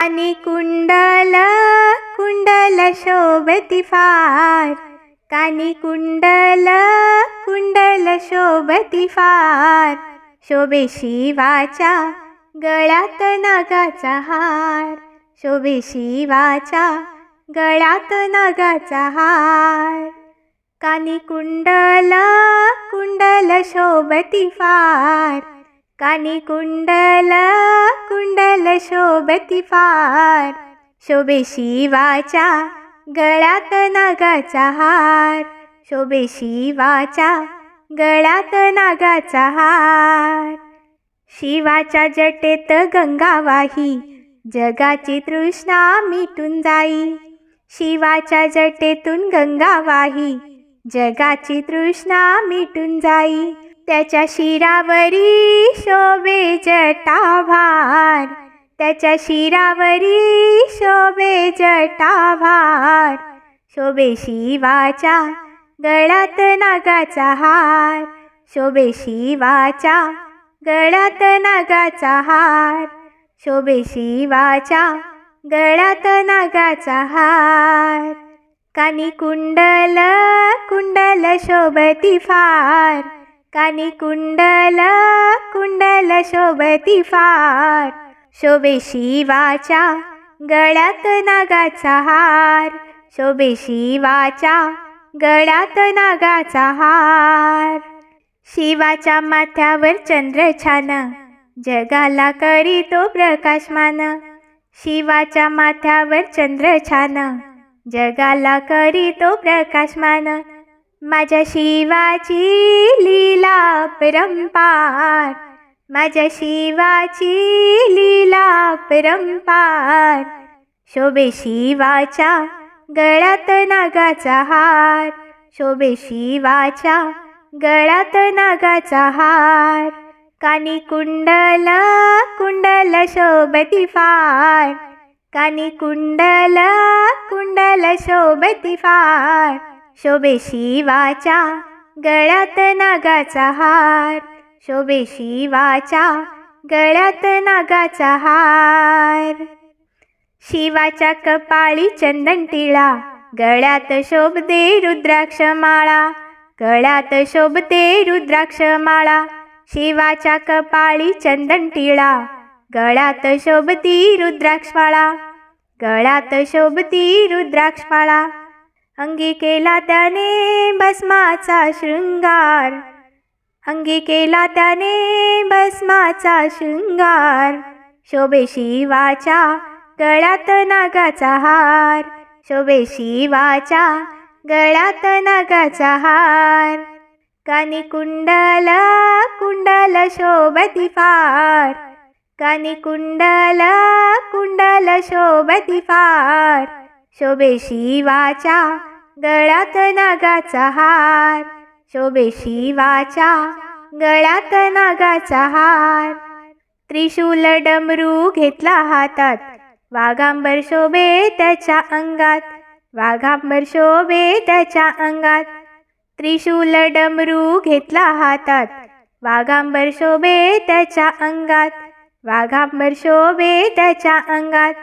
आणि कुंडल कुंडल शोभती फार. कानी कुंडल कुंडला शोभती फार. शोभे शिवाच्या गळ्यात नागाचा हार. शोभे शिवाच्या गळ्यात नागाचा हार. कानी कुंडल कुंडल शोभती फार. कानी कुंडल कुंडल शोभती फार शोभे शिवाच्या गळ्यात नागाचा हार. शोभे शिवाच्या गळ्यात नागाचा हार. शिवाच्या जटेत गंगावाही जगाची तृष्णा मिटून जाई. शिवाच्या जटेतून गंगावाही जगाची तृष्णा मिटून जाई. त्याच्या शिरावरी शोभे जटाभार. त्याच्या शिरावरी शोभे जटाभार. शोभे शिवाच्या गळ्यात नागाचा हार. शोभे शिवाच्या गळ्यात नागाचा हार. शोभे शिवाच्या गळ्यात नागाचा हार. कानी कुंडल कुंडल शोभती फार. कानी कुंडल कुंडल शोभती फार. शोभे शिवाच्या गळ्यात नागाचा हार. शोभे शिवाच्या गळ्यात नागाचा हार. शिवाच्या माथ्यावर चंद्र छान. जगाला करी तो प्रकाशमान. शिवाच्या माथ्यावर चंद्र छान. जगाला करी तो प्रकाशमान. माझ्या शिवाची लीला परंपार. माझ्या शिवाची लीला परंपार. शोभे शिवाच्या गळ्यात नागाचा हार. शोभे शिवाच्या गळ्यात नागाचा हार. कानी कुंडल कुंडल शोभती फार. कानी कुंडल कुंडल शोभती फार. शोभे वाचा गळ्यात नागाचा हार. शोभे वाचा गळ्यात नागाचा हार. शिवाच्या कपाळी चंदन टिळा गळ्यात शोभते रुद्राक्ष माळा गळ्यात शोभते रुद्राक्ष माळा शिवाच्या कपाळी चंदन टिळा गळ्यात शोभती रुद्राक्षमाळा गळ्यात शोभती रुद्राक्षमाळा. अंगी केला त्याने भस्माचा शृंगार. अंगी केला त्याने भस्माचा शृंगार. शोभे शिवाच्या गळ्यात नागाचा हार. शोभे शिवाच्या गळ्यात नागाचा हार. कानी कुंडल कुंडल शोभती फार. कानी कुंडल कुंडल शोभती फार. शोभे शिवाच्या गळ्यात नागाचा हार. शोभे शिवाच्या गळ्यात नागाचा हार. त्रिशूल डमरू घेतला हातात. वाघांबर शोभे त्याच्या अंगात. वाघांबर शोभे त्याच्या अंगात. त्रिशूल डमरू घेतला हातात. वाघांबर शोभे त्याच्या अंगात. वाघांबर शोभे त्याच्या अंगात.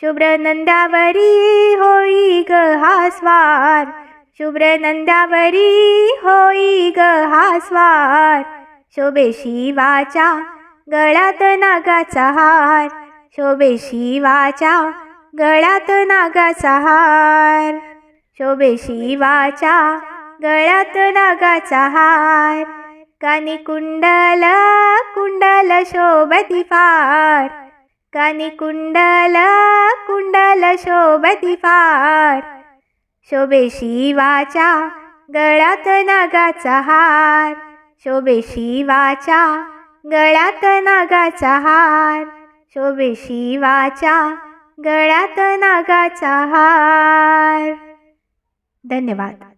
शुभ्र नंदावरी होई ग हा स्वार. शुभ्र नंदावरी होई ग हा स्वार. शोभे शिवाच्या गळ्यात नागाचा हार. शोभे शिवाच्या गळ्यात नागाचा हार. शोभे शिवाच्या गळ्यात नागाचा हार. कानी कुंडल कुंडल शोभती फार. कानी कुंडल कुंडल शोभती फार. शोभे शिवाच्या गळ्यात नागाचा हार. शोभे शिवाच्या गळ्यात नागाचा हार. शोभे शिवाच्या गळ्यात नागाचा हार. धन्यवाद.